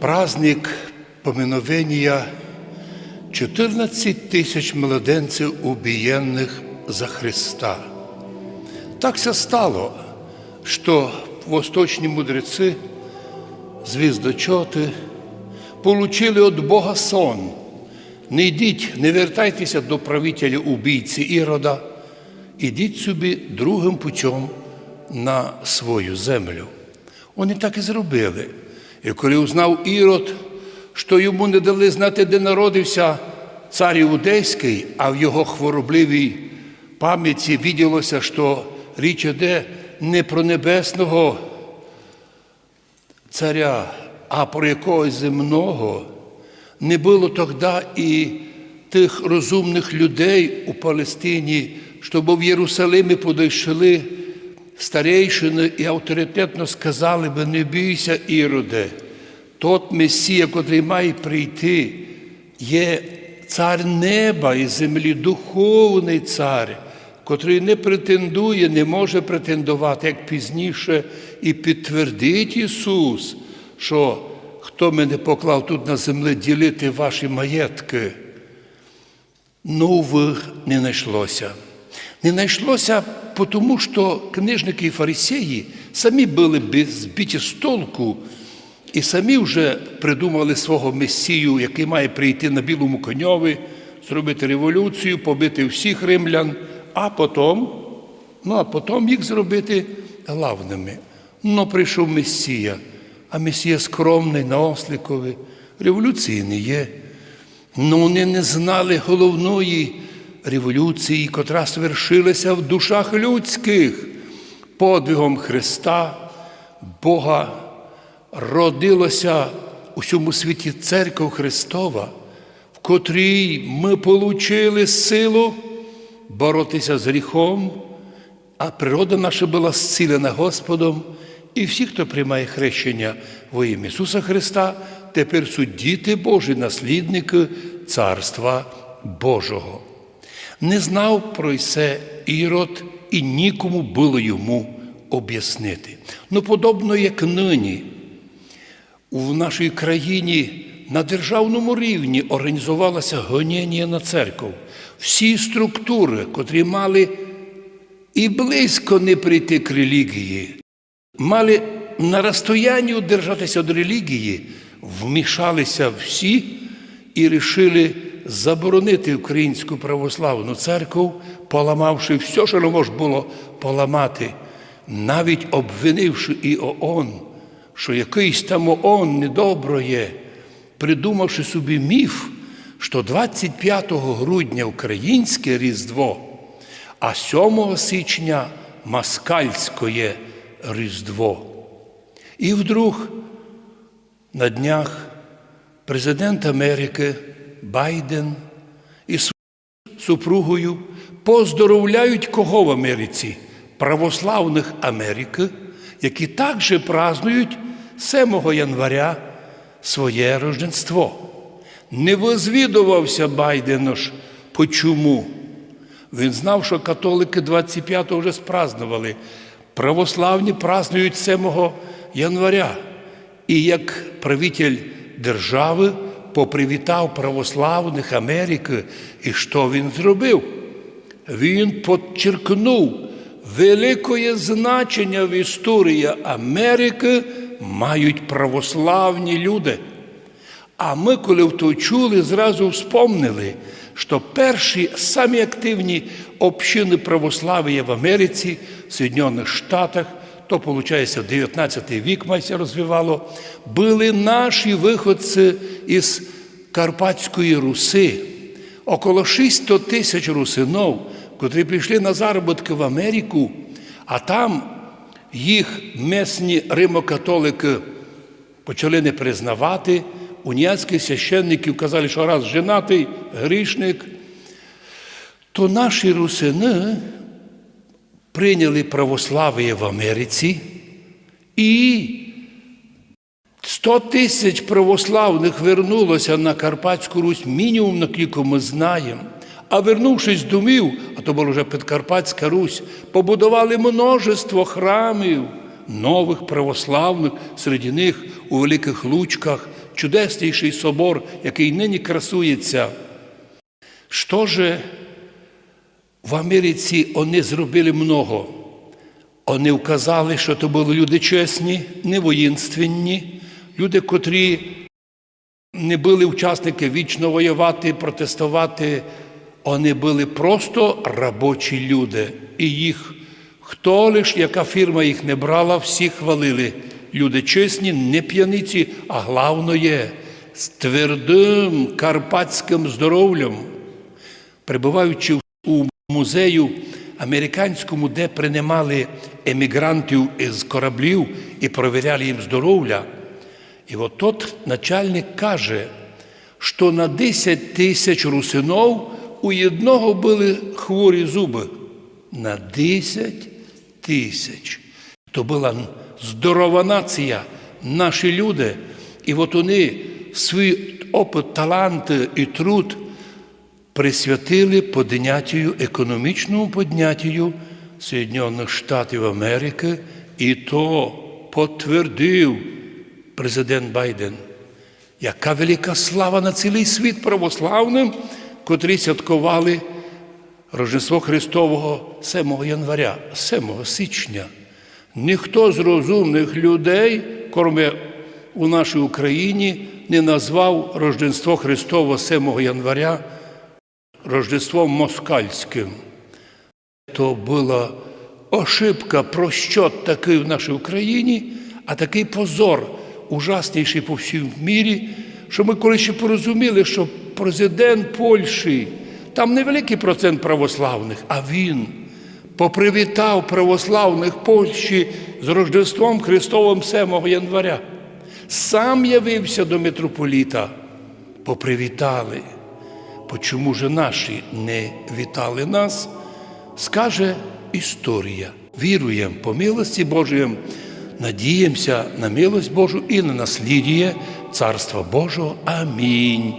праздник поминовения 14 тисяч младенців убієнних за Христа. Так все стало, що восточні мудреці, звіздочоти, получили від Бога сон. Не йдіть, не вертайтеся до правителя убійці Ірода, ідіть собі другим путем на свою землю. Вони так і зробили. І коли узнав Ірод, що йому не дали знати, де народився цар Іудейський, а в його хворобливій пам'яті відділося, що річ іде не про небесного царя, а про якогось земного, не було тоді і тих розумних людей у Палестині, щоб в Єрусалимі подійшли старейшини і авторитетно сказали би, не бійся, Іроде, тот Месія, котрий має прийти, є цар неба і землі, духовний цар, котрий не претендує, не може претендувати, як пізніше, і підтвердить Ісус, що хто мене поклав тут на землі ділити ваші маєтки. В не знайшлося. Не знайшлося, тому що книжники і фарисеї самі були збиті з толку і самі вже придумали свого месію, який має прийти на білому коньові, зробити революцію, побити всіх римлян, а потім, ну а потім їх зробити главними. Ну, прийшов Месія, а Месія скромний, наосліковий, революції не є. Ну, вони не знали головної революції, котра свершилася в душах людських. Подвигом Христа, Бога родилося у всьому світі церква Христова, в котрій ми получили силу боротися з гріхом, а природа наша була зцілена Господом, і всі, хто приймає хрещення во ім'я Ісуса Христа, тепер суть діти Божі, наслідники Царства Божого. Не знав про це Ірод і нікому було йому об'яснити. Ну, подобно як нині, у нашій країні на державному рівні організувалося гоніння на церкву. Всі структури, котрі мали і близько не прийти к релігії, мали на розстоянні держатися від релігії, вмішалися всі і рішили заборонити Українську православну церкву, поламавши все, що не можна було поламати, навіть обвинивши і ООН, що якийсь там ООН недобро є, придумавши собі міф, що 25 грудня українське Різдво, а 7 січня москальське Різдво. І вдруг на днях президент Америки Байден із супругою поздоровляють кого в Америці? Православних Америки, які також празднують 7 января своє рождество. Не возвідувався Байден ж, почому. Він знав, що католики 25-го вже спразнували. Православні празднують 7 января. І як правитель держави попривітав православних Америки, і що він зробив? Він підчеркнув велике значення в історії Америки мають православні люди. А ми, коли то чули, зразу вспомнили, що перші самі активні общини православ'я в Америці, в Соединених Штатах, то, виходить, в 19 вік майся розвивало, були наші виходці із Карпатської Руси. Около 600 тисяч русинов, котрі прийшли на заробітки в Америку, а там їх місні римокатолики почали не признавати. Уніатські священники казали, що раз женатий грішник, то наші русини прийняли православ'я в Америці і 100 тисяч православних вернулося на Карпатську Русь, мінімум на кілька ми знаємо. А вернувшись з домів, а то була вже Підкарпатська Русь, побудували множество храмів нових православних, серед них у Великих Лучках, чудесніший собор, який нині красується. Що же в Америці вони зробили много? Вони вказали, що то були люди чесні, не воїнственні, люди, котрі не були учасники вічно воювати, протестувати. Вони були просто робочі люди. І їх, хто лиш, яка фірма їх не брала, всі хвалили. Люди чесні, не п'яниці, а головне з твердим карпатським здоров'ям. Перебуваючи у музею американському, де приймали емігрантів із кораблів і провіряли їм здоров'я, і от тот начальник каже, що на 10 тисяч русинов у одного були хворі зуби. На 10 тисяч. То була здорова нація, наші люди. І от вони свій опит, талант і труд присвятили подняттю, економічному подняттю Соєднаних Штатів Америки, і то потвердив президент Байден. Яка велика слава на цілий світ православним, котрі святкували Рождество Христового 7 января, 7 січня. Ніхто з розумних людей, кроме у нашій Україні, не назвав Рождество Христового 7 января Рождеством москальським. То була ошибка, прощот такий в нашій Україні, а такий позор, ужасніший по всьому мірі, що ми коли ще порозуміли, що президент Польщі, там невеликий процент православних, а він попривітав православних Польщі з Рождеством Христовим 7 января. Сам явився до митрополіта, попривітали. Почому же наші не вітали нас, скаже історія. Віруємо по милості Божої, надіємося на милость Божу і на наслідіє Царства Божого. Амінь.